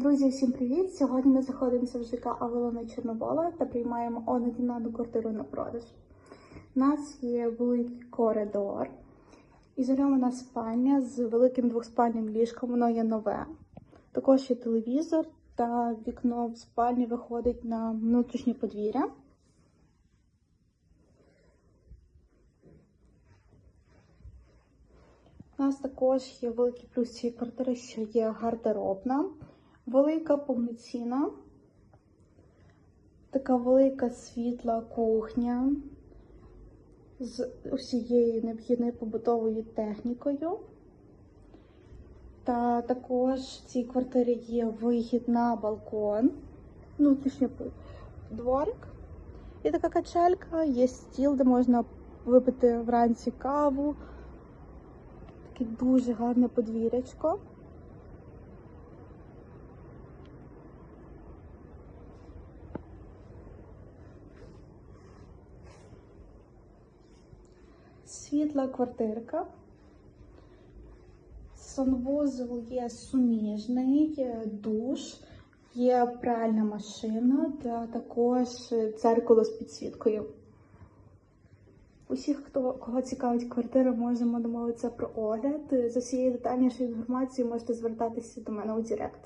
Друзі, всім привіт! Сьогодні ми знаходимося в ЖК Авелона Чорновола та приймаємо однокімнатну квартиру на продаж. У нас є великий коридор, ізольована спальня з великим двоспальним ліжком, воно є нове. Також є телевізор та вікно в спальні виходить на внутрішнє подвір'я. У нас також є великий плюс цієї квартири, що є гардеробна, велика повноцінна, така велика світла кухня з усією необхідною побутовою технікою. Та також в цій квартирі є вихід на балкон, внутрішній дворик. І така качелька, є стіл, де можна випити вранці каву. Таке дуже гарне подвір'ячко. Світла квартирка. Санвузол є суміжний, душ, є пральна машина та також дзеркало з підсвіткою. Усіх, хто кого цікавить квартира, можемо домовитися про огляд. За всією детальнішою інформацією можете звертатися до мене у Директ.